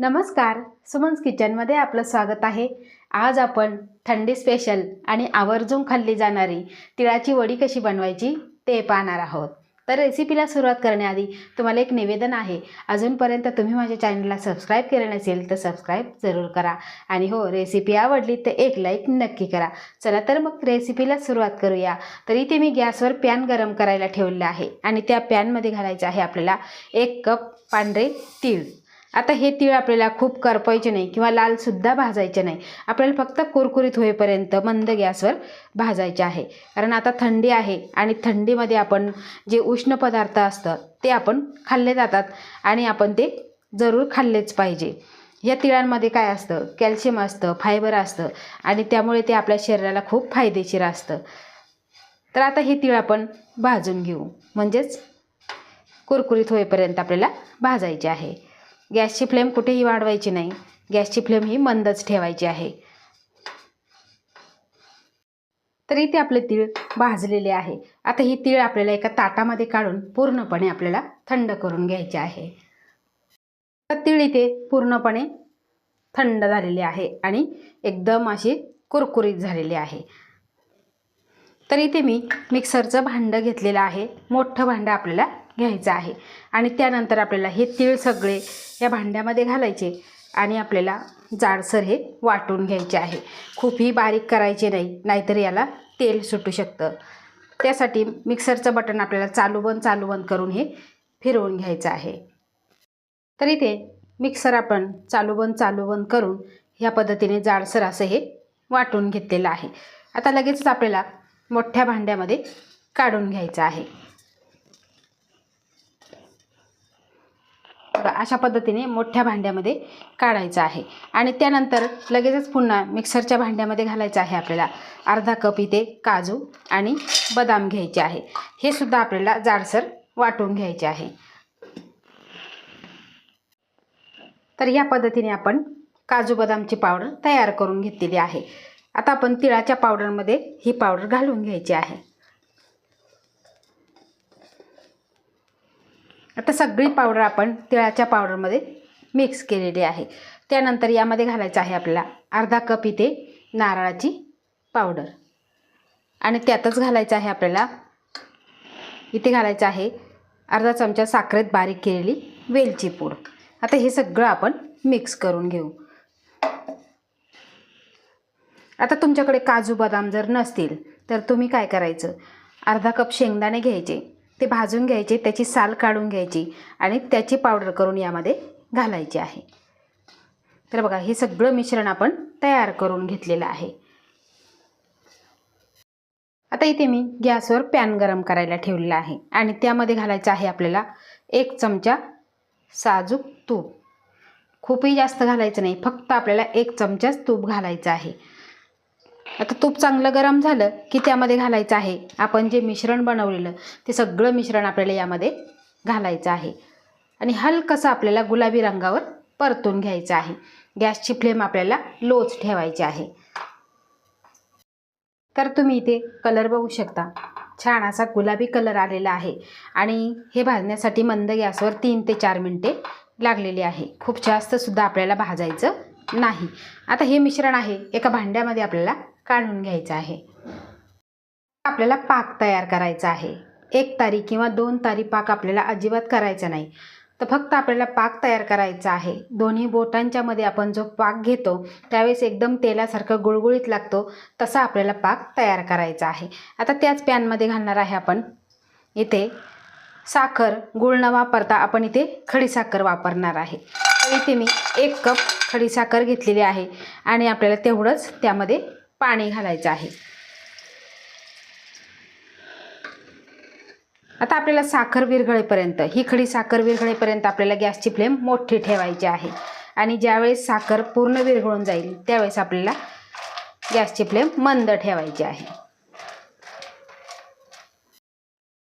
नमस्कार. सुमन्स किचनमध्ये आपलं स्वागत आहे. आज आपण थंडी स्पेशल आणि आवर्जून खाल्ली जाणारी तिळाची वडी कशी बनवायची ते पाहणार आहोत. तर रेसिपीला सुरुवात करण्याआधी तुम्हाला एक निवेदन आहे. अजूनपर्यंत तुम्ही माझ्या चॅनलला सबस्क्राईब केलं नसेल तर सबस्क्राईब जरूर करा. आणि हो रेसिपी आवडली तर एक लाईक नक्की करा. चला तर मग रेसिपीला सुरुवात करूया. तर इथे मी गॅसवर पॅन गरम करायला ठेवलेलं आहे. आणि त्या पॅनमध्ये घालायचं आहे आपल्याला एक कप पांढरे तीळ. आता हे तीळ आपल्याला खूप करपायचे नाही किंवा लालसुद्धा भाजायचे नाही. आपल्याला फक्त कुरकुरीत होईपर्यंत मंद गॅसवर भाजायचे आहे. कारण आता थंडी आहे आणि थंडीमध्ये आपण जे उष्ण पदार्थ असतं ते आपण खाल्ले जातात आणि आपण ते जरूर खाल्लेच पाहिजे. या तिळांमध्ये काय असतं? कॅल्शियम असतं फायबर असतं आणि त्यामुळे ते आपल्या शरीराला खूप फायदेशीर असतं. तर आता हे तिळ आपण भाजून घेऊ. म्हणजेच कुरकुरीत होईपर्यंत आपल्याला भाजायचे आहे. गॅसची फ्लेम कुठेही वाढवायची नाही. गॅसची फ्लेम ही मंदच ठेवायची आहे. तर इथे आपले तीळ भाजलेले आहे. आता ही तीळ आपल्याला एका ताटामध्ये काढून पूर्णपणे आपल्याला थंड करून घ्यायचे आहे. तर तीळ इथे पूर्णपणे थंड झालेले आहे आणि एकदम अशी कुरकुरीत झालेली आहे. तर इथे मी मिक्सरचं भांडं घेतलेलं आहे. मोठं भांडं आपल्याला घ्यायचं आहे. आणि त्यानंतर आपल्याला हे तीळ सगळे या भांड्यामध्ये घालायचे आणि आपल्याला जाडसर हे वाटून घ्यायचे आहे. खूपही बारीक करायचे नाही नाहीतर याला तेल सुटू शकतं. त्यासाठी मिक्सरचं बटन आपल्याला चालू बंद चालू बंद करून हे फिरवून घ्यायचं आहे. तर इथे मिक्सर आपण चालू बंद चालू बंद करून ह्या पद्धतीने जाडसर असं हे वाटून घेतलेलं आहे. आता लगेचच आपल्याला मोठ्या भांड्यामध्ये काढून घ्यायचं आहे. अशा पद्धतीने मोठ्या भांड्यामध्ये काढायचं आहे. आणि त्यानंतर लगेचच पुन्हा मिक्सरच्या भांड्यामध्ये घालायचं आहे आपल्याला. अर्धा कप इथे काजू आणि बदाम घ्यायचे आहे. हे सुद्धा आपल्याला जाडसर वाटून घ्यायचे आहे. तर या पद्धतीने आपण काजू बदामची पावडर तयार करून घेतलेली आहे. आता आपण तिळाच्या पावडरमध्ये ही पावडर घालून घ्यायची आहे. आता सगळी पावडर आपण तिळाच्या पावडरमध्ये मिक्स केलेली आहे. त्यानंतर यामध्ये घालायचं आहे आपल्याला अर्धा कप इथे नारळाची पावडर आणि त्यातच घालायचं आहे आपल्याला इथे घालायचं आहे अर्धा चमचा साखरेत बारीक केलेली वेलची पूड. आता हे सगळं आपण मिक्स करून घेऊ. आता तुमच्याकडे काजू बदाम जर नसतील तर तुम्ही काय करायचं? अर्धा कप शेंगदाणे घ्यायचे. ते भाजून घ्यायचे त्याची साल काढून घ्यायची आणि त्याची पावडर करून यामध्ये घालायची आहे. तर बघा हे सगळं मिश्रण आपण तयार करून घेतलेलं आहे. आता इथे मी गॅसवर पॅन गरम करायला ठेवलेला आहे आणि त्यामध्ये घालायचं आहे आपल्याला एक चमचा साजूक तूप. खूपही जास्त घालायचं नाही फक्त आपल्याला एक चमचाच तूप घालायचं आहे. आता तूप चांगलं गरम झालं की त्यामध्ये घालायचं आहे. आपण जे मिश्रण बनवलेलं ते सगळं मिश्रण आपल्याला यामध्ये घालायचं आहे. आणि हलकंसं आपल्याला गुलाबी रंगावर परतून घ्यायचं आहे. गॅसची फ्लेम आपल्याला लोच ठेवायची आहे. तर तुम्ही इथे कलर बघू शकता. छान असा गुलाबी कलर आलेला आहे. आणि हे भाजण्यासाठी मंद गॅसवर तीन ते चार मिनटे लागलेली आहे. खूप जास्तसुद्धा आपल्याला भाजायचं नाही. आता हे मिश्रण आहे एका भांड्यामध्ये आपल्याला काढून घ्यायचं आहे. आपल्याला पाक तयार करायचा आहे. एक तारी किंवा दोन तारी पाक आपल्याला अजिबात करायचा नाही. तर फक्त आपल्याला पाक तयार करायचा आहे. दोन्ही बोटांच्या मध्ये आपण जो पाक घेतो त्यावेळेस एकदम तेलासारखं गुळगुळीत लागतो तसा आपल्याला पाक तयार करायचा आहे. आता त्याच पॅनमध्ये घालणार आहे आपण. इथे साखर गुळ न वापरता आपण इथे खडीसाखर वापरणार आहे. तर इथे मी एक कप खडीसाखर घेतलेली आहे आणि आपल्याला तेवढंच त्यामध्ये पाणी घालायचं आहे. आता आपल्याला साखर विरघळेपर्यंत ही खडी साखर विरघळेपर्यंत आपल्याला गॅसची फ्लेम मोठी ठेवायची आहे. आणि ज्यावेळेस साखर पूर्ण विरघळून जाईल त्यावेळेस आपल्याला गॅसची फ्लेम मंद ठेवायची आहे.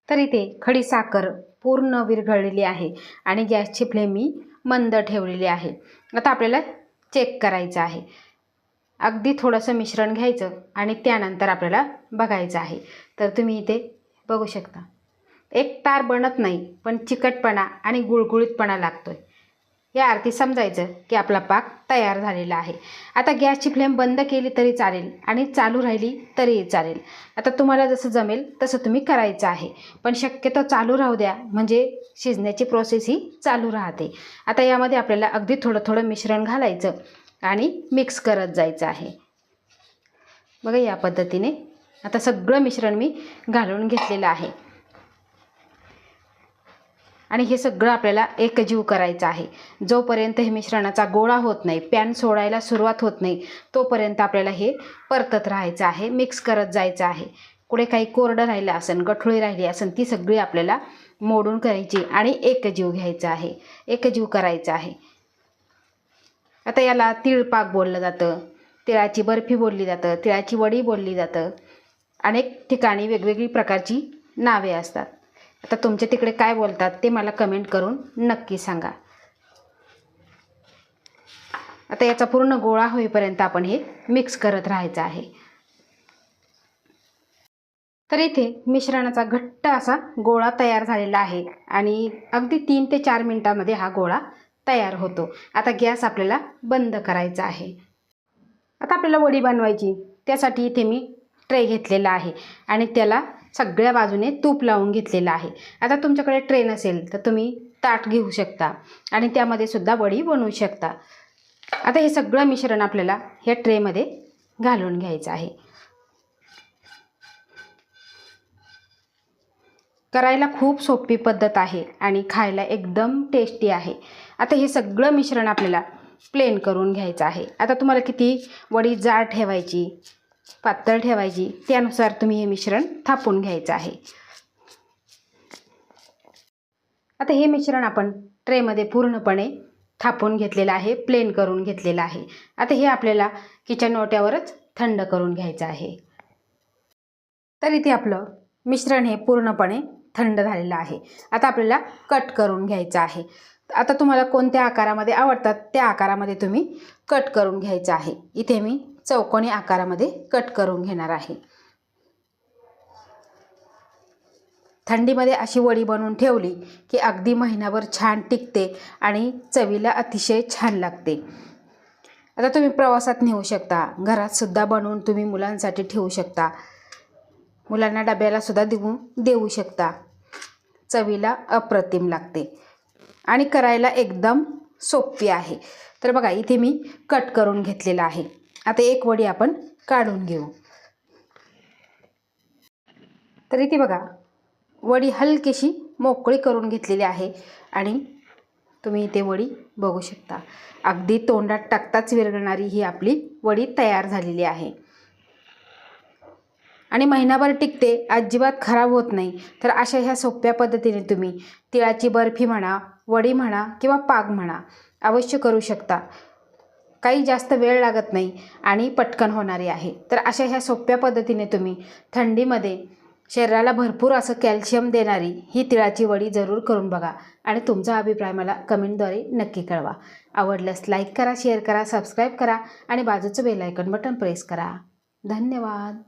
तर इथे खडी साखर पूर्ण विरघळलेली आहे आणि गॅसची फ्लेम मी मंद ठेवलेली आहे. आता आपल्याला चेक करायचं आहे. अगदी थोडंसं मिश्रण घ्यायचं आणि त्यानंतर आपल्याला बघायचं आहे. तर तुम्ही इथे बघू शकता. एक तार बनत नाही पण चिकटपणा आणि गुळगुळीतपणा लागतोय. या आरती समजायचं की आपला पाक तयार झालेला आहे. आता गॅसची फ्लेम बंद केली तरी चालेल आणि चालू राहिली तरीही चालेल. आता तुम्हाला जसं जमेल तसं तुम्ही करायचं आहे. पण शक्यतो चालू राहू द्या म्हणजे शिजण्याची प्रोसेस ही चालू राहते. आता यामध्ये आपल्याला अगदी थोडं थोडं मिश्रण घालायचं. आणि मिक्स करत जायचं आहे. बघा या पद्धतीने आता सगळं मिश्रण मी घालून घेतलेलं आहे. आणि हे सगळं आपल्याला एकजीव करायचं आहे. जोपर्यंत हे मिश्रणाचा गोळा होत नाही पॅन सोडायला सुरुवात होत नाही तोपर्यंत आपल्याला हे परतत राहायचं आहे मिक्स करत जायचं आहे. कुठे काही कोरडं राहिलं असेल गठुळी राहिली असेल ती सगळी आपल्याला मोडून करायची आणि एकजीव घ्यायचं आहे. एकजीव करायचं आहे. आता याला तिळपाक बोललं जातं तिळाची बर्फी बोलली जातं तिळाची वडी बोलली जातं. अनेक ठिकाणी वेगवेगळी प्रकारची नावे असतात. आता तुमच्या तिकडे काय बोलतात ते मला कमेंट करून नक्की सांगा. आता याचा पूर्ण गोळा होईपर्यंत आपण हे मिक्स करत राहायचं आहे. तर इथे मिश्रणाचा घट्ट असा गोळा तयार झालेला आहे आणि अगदी तीन ते चार मिनटामध्ये हा गोळा तयार होतो. आता गॅस आपल्याला बंद करायचा आहे. आता आपल्याला वडी बनवायची. त्यासाठी इथे मी ट्रे घेतलेला आहे आणि त्याला सगळ्या बाजूने तूप लावून घेतलेलं आहे. आता तुमच्याकडे ट्रे नसेल तर तुम्ही ताट घेऊ शकता आणि त्यामध्ये सुद्धा वडी बनवू शकता. आता हे सगळं मिश्रण आपल्याला ह्या ट्रेमध्ये घालून घ्यायचं आहे. करायला खूप सोपी पद्धत आहे आणि खायला एकदम टेस्टी आहे. आता हे सगळं मिश्रण आपल्याला प्लेन करून घ्यायचं आहे. आता तुम्हाला किती वडी जाड ठेवायची पातळ ठेवायची त्यानुसार तुम्ही हे मिश्रण थापून घ्यायचं आहे. आता हे मिश्रण आपण ट्रेमध्ये पूर्णपणे थापून घेतलेलं आहे प्लेन करून घेतलेलं आहे. आता हे आपल्याला किचन ओट्यावरच थंड करून घ्यायचं आहे. तर इथे आपलं मिश्रण हे पूर्णपणे थंड झालेलं आहे. आता आपल्याला कट करून घ्यायचं आहे. आता तुम्हाला कोणत्या आकारामध्ये आवडतात त्या आकारामध्ये तुम्ही कट करून घ्यायचं आहे. इथे मी चौकोनी आकारामध्ये कट करून घेणार आहे. थंडीमध्ये अशी वडी बनवून ठेवली की अगदी महिनाभर छान टिकते आणि चवीला अतिशय छान लागते. आता तुम्ही प्रवासात नेऊ शकता. घरातसुद्धा बनवून तुम्ही मुलांसाठी ठेवू शकता. मुलांना डब्याला सुद्धा देऊ देऊ शकता. चवीला अप्रतिम लागते. आणि करायला एकदम सोपी आहे. तर बघा इथे मी कट करून घेतलेला आहे. आता एक वडी आपण काढून घेऊ. तर इथे बघा वडी हलकीशी मोकळी करून घेतलेली आहे आणि तुम्ही इथे वडी बघू शकता. अगदी तोंडात टाकताच विरघळणारी ही आपली वडी तयार झालेली आहे. आणि महिनाभर टिकते अजिबात खराब होत नाही. तर अशा ह्या सोप्या पद्धतीने तुम्ही तिळाची बर्फी म्हणा वडी म्हणा किंवा पाक म्हणा अवश्य करू शकता. काही जास्त वेळ लागत नाही आणि पटकन होणारी आहे. तर अशा ह्या सोप्या पद्धतीने तुम्ही थंडीमध्ये शरीराला भरपूर असं कॅल्शियम देणारी ही तिळाची वडी जरूर करून बघा आणि तुमचा अभिप्राय मला कमेंटद्वारे नक्की कळवा. आवडल्यास लाईक करा शेअर करा सबस्क्राईब करा आणि बाजूचं बेल आयकॉन बटन प्रेस करा. धन्यवाद.